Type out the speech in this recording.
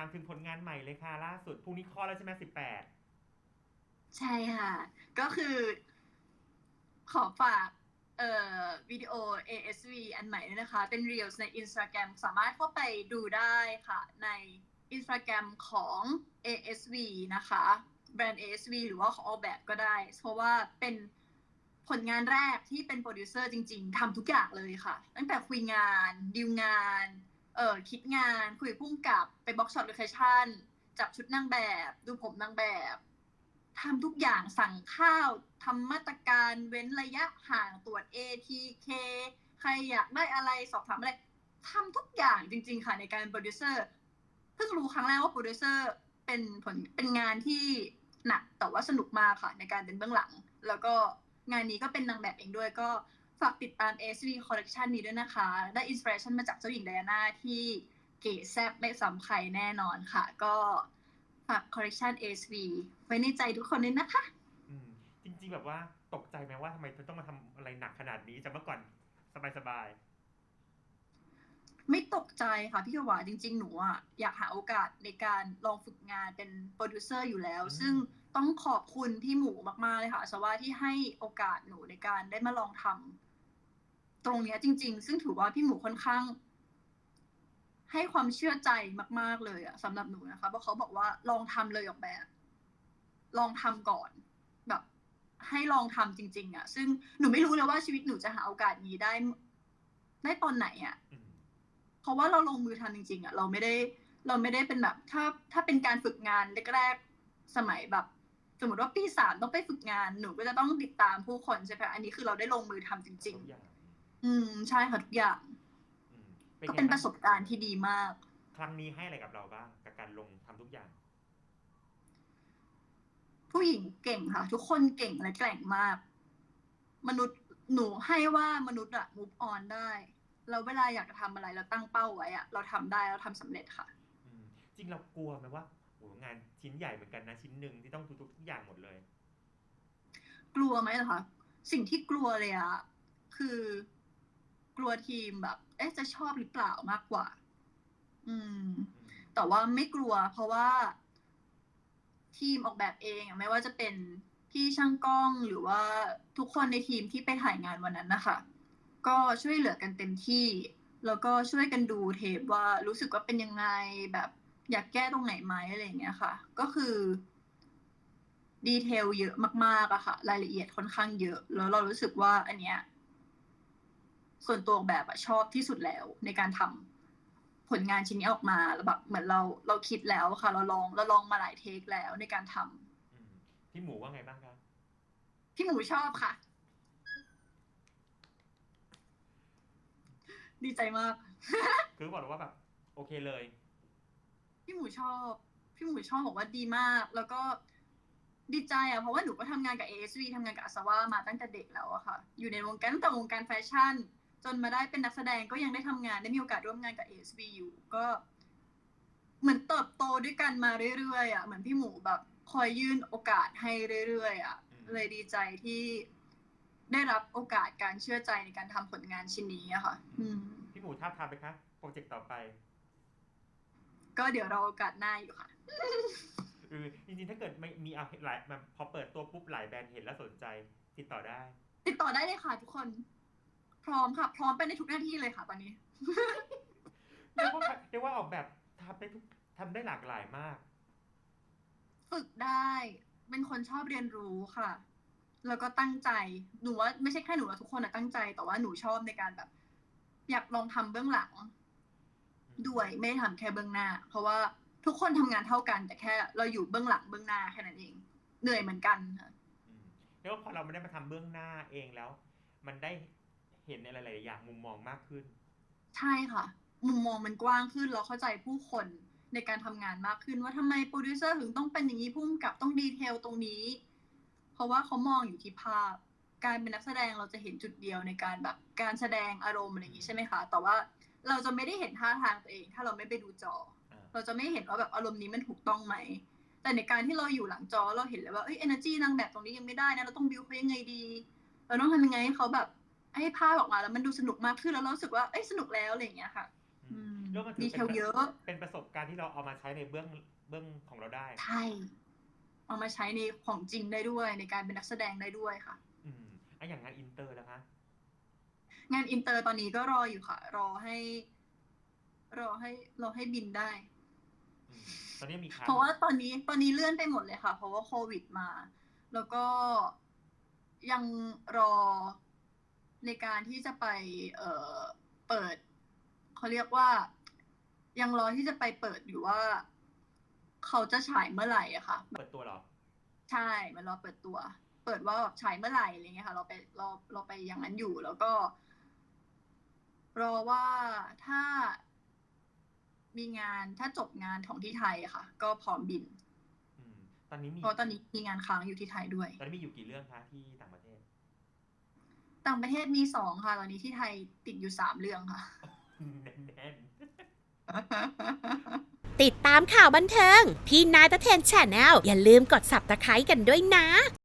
ามถึงผลงานใหม่เลยค่ะ ล่าสุดพรุ่งนี้คลอดแล้วใช่ไหมสิบแปดใช่ค่ะ ก็คือ ขอฝากเอ่อวิดีโอ ASV อันใหม่ด้วยนะคะ เป็น Reels ใน Instagram สามารถเข้าไปดูได้ค่ะ ใน Instagram ของ ASV นะคะแบรนด์ ASV หรือว่าของออกแบบก็ได้ เพราะว่าเป็นผลงานแรกที่เป็นโปรดิวเซอร์จริง ๆทำทุกอย่างเลยค่ะ ตั้งแต่คุยงานดีลงาน ออคิดงานคุยกับพุ่มกับไปบล็อกช็อตโลเคชั่นจับชุดนางแบบ ดูผมนางแบบทำทุกอย่างสั่งข้าวทำมาตรการเว้นระยะห่างตรวจ ATK ใครอยากได้อะไรสอบถามอะไรทำทุกอย่างจริง ๆ ค่ะในการเป็นโปรดิวเซอร์เพิ่งรู้ครั้งแรกว่าโปรดิวเซอร์เป็นผลเป็นงานที่หนักแต่ว่าสนุกมากค่ะในการเป็นเบื้องหลัง แล้วก็งานนี้ก็เป็นนางแบบเองด้วยก็ ฝากติดตาม ASV Collection นี้ด้วยนะคะ ได้อินส i เ a ชันมาจากเจ้าหญิงไดอาน่าที่เก๋แซ่บไม่ซ้ำใครแน่นอนค่ะ ก็ฝาก Collection ASV ไว้ในใจทุกคนด้วยนะคะ อืม จริงๆแบบว่าตกใจไหมว่าทำไมเธอต้องมาทำอะไรหนักขนาดนี้จากเมื่อก่อนสบายไม่ตกใจค่ะพี่หวาจริง ๆ หนูอะอยากหาโอกาสในการลองฝึกงานเป็นโปรดิวเซอร์อยู่แล้ว ซึ่งต้องขอบคุณพี่หมูมากๆเลยค่ะสว่าที่ให้โอกาสหนูในการได้มาลองทำ ตรงเนี้ยจริง ๆ ซึ่งถือว่าพี่หมูค่อนข้าง ให้ความเชื่อใจมาก ๆ เลยอะสำหรับหนูนะคะเพราะเขาบอกว่าลองทำเลยออกแบบ ลองทำก่อนแบบ ให้ลองทำจริง ๆอะซึ่งหนูไม่รู้เลยว่าชีวิตหนูจะหาโอกาสนี้ได้ ได้ตอนไหนอะเพราะว่าเราลงมือทำจริง ๆอะเราไม่ได้เราไม่ได้เป็นแบบ ถ้าถ้าเป็นการฝึกงานแรกๆสมัยแบบ สมมติว่าปีสามต้องไปฝึกงานหนูก็จะต้องติดตามผู้คนใช่ไหมอันนี้คือเราได้ลงมือทำจริงทุกอย่างๆ อืมใช่ค่ะทุกอย่างอืมก็ไงเป็นบ้งประสบการณ์ที่ดีมาก ครั้งนี้ให้อะไรกับเราบ้างกับการลงทำทุกอย่าง ผู้หญิงเก่งค่ะ ทุกคนเก่งและแกร่งมาก มนุษย์หนูให้ว่ามนุษย์อะ move on ได้แล้วเวลาอยากจะทำอะไรเราตั้งเป้าไว้อะเราทำได้เราทำสำเร็จค่ะ อืมจริงเรากลัวไหมว่าโหงานชิ้นใหญ่เหมือนกันนะชิ้นหนึ่งที่ต้องทุกๆอย่างหมดเลย กลัวไหมเหรอคะสิ่งที่กลัวเลยอะคือ กลัวทีมแบบ เอ๊ะจะชอบหรือเปล่ามากกว่า อืมอืมแต่ว่าไม่กลัว เพราะว่า ทีมออกแบบเองอะไม่ว่าจะเป็นพี่ช่างกล้องหรือว่าทุกคนในทีมที่ไปถ่ายงานวันนั้นนะคะก็ช่วยเหลือกันเต็มที่ แล้วก็ช่วยกันดูเทปว่ารู้สึกว่าเป็นยังไงแบบอยากแก้ตรงไหนไหมอะไรอย่างเงี้ยค่ะ ก็คือดีเทลเยอะมากๆอะค่ะ รายละเอียดค่อนข้างเยอะ แล้วเรารู้สึกว่าอันเนี้ย ส่วนตัวออกแบบอะชอบที่สุดแล้วในการทำผลงานชิ้นนี้ออกมาแล้วแบบเหมือนเราเราคิดแล้วค่ะ เราลองเราลองมาหลายเทคแล้วในการทำอืมพี่หมูว่าไงบ้างคะพี่หมูชอบค่ะ ดีใจมาก คือบอกเลยว่าแบบโอเคเลย พี่หมูชอบ พี่หมูชอบบอกว่าดีมาก แล้วก็ดีใจอะเพราะว่าหนูก็ทำงานกับ ASV ทำงานกับอาสวามาตั้งแต่เด็กแล้วอะค่ะ อยู่ในวงการตั้งแต่วงการแฟชั่น จนมาได้เป็นนักแสดงก็ยังได้ทำงานได้มีโอกาสร่วมงานกับ ASV อยู่ก็ เหมือนเติบโตด้วยกันมาเรื่อยๆอะเหมือนพี่หมูแบบคอยยื่นโอกาสให้เรื่อยๆอะอืมเลยดีใจที่ได้รับโอกาสการเชื่อใจในการทำผลงานชิ้นนี้อะค่ะอืมพี่หมูท้าบทามไปคะโปรเจกต์ต่อไป ก็เดี๋ยวเราโอกาสหน้าอยู่ค่ะเออจริงๆ ถ้าเกิดไม่มีเอาหลายมันพอเปิดตัวปุ๊บหลายแบรนด์เห็นแล้วสนใจ ติดต่อได้ ติดต่อได้เลยค่ะทุกคน พร้อมค่ะ พร้อมไปในทุกหน้าที่เลยค่ะ ตอนนี้เรียกว่าเรียกว่าออกแบบทำได้ทุกทำได้หลากหลายมาก ฝึกได้ เป็นคนชอบเรียนรู้ค่ะ แล้วก็ตั้งใจ หนูว่าไม่ใช่แค่หนูนะทุกคนอะตั้งใจ แต่ว่าหนูชอบในการแบบ อยากลองทำเบื้องหลัง ด้วยไม่ได้ทำแค่เบื้องหน้า เพราะว่าทุกคนทำงานเท่ากัน แต่แค่ เราอยู่เบื้องหลังเบื้องหน้าแค่นั้นเอง เหนื่อยเหมือนกันค่ะอืมเรียกว่าพอเราไม่ได้มาทำเบื้องหน้าเองแล้ว มันได้เห็นอะไรหลาย ๆ อย่างมุมมองมากขึ้น ใช่ค่ะ มุมมองมันกว้างขึ้นเราเข้าใจผู้คนในการทำงานมากขึ้นว่าทำไมโปรดิวเซอร์ถึงต้องเป็นอย่างนี้พุ่มกับต้องดีเทลตรงนี้ เพราะว่าเขามองอยู่ที่ภาพ การเป็นนักแสดงเราจะเห็นจุดเดียวในการแบบการแสดงอารมณ์อะไรอย่างนี้ใช่ไหมคะ แต่ว่าเราจะไม่ได้เห็นท่าทางตัวเอง ถ้าเราไม่ไปดูจออ่าเราจะไม่เห็นว่าแบบอารมณ์นี้มันถูกต้องไหม แต่ในการที่เราอยู่หลังจอเราเห็นเลยว่าเอ้ย energy นางแบบตรงนี้ยังไม่ได้นะเราต้องบิวเขายังไงดี เราต้องทำยังไงให้เขาแบบ ให้ภาพออกมาแล้วมันดูสนุกมากขึ้นแล้วเรารู้สึกว่าเอ้ยสนุกแล้วอะไรอย่างเงี้ยค่ะอือืมมแล้วมันถืดีอเทเป็นลแบบเยอะ เป็นประสบการณ์ที่เราเอามาใช้ในเบื้องเบื้องของเราได้ ใช่ เอามาใช้ในของจริงได้ด้วย ในการเป็นนักแสดงได้ด้วยค่ะ อืมอะอย่างงานอินเตอร์แล้วคะงานอินเตอร์ตอนนี้ก็รออยู่ค่ะ รอให้ รอให้รอให้บินได้อืมตอนนี้มีค้างเพราะว่าตอนนี้ตอนนี้เลื่อนไปหมดเลยค่ะ เพราะว่าโควิดมา แล้วก็ยังรอ ในการที่จะไปเอ่อเปิดเขาเรียกว่า ยังรอที่จะไปเปิดอยู่ว่า เขาจะฉายเมื่อไหร่อะค่ะ เปิดตัวเหรอ ใช่มันรอเปิดตัว เปิดว่าแบบฉายเมื่อไหร่อะไรเงี้ยค่ะ เราไปเราเราไปอย่างนั้นอยู่แล้วก็ รอว่าถ้ามีงานถ้าจบงานของที่ไทยอะค่ะ ก็พร้อมบิน อืม ตอนนี้มีเพราะตอนนี้มีงานค้างอยู่ที่ไทยด้วย ตอนนี้มีอยู่กี่เรื่องคะที่ต่างประเทศ ต่างประเทศมีสองค่ะ ตอนนี้ที่ไทยติดอยู่สามเรื่องค่ะแน่นติดตามข่าวบันเทิงที่นายตะเทนแชนแนลอย่าลืมกด subscribe กันด้วยนะ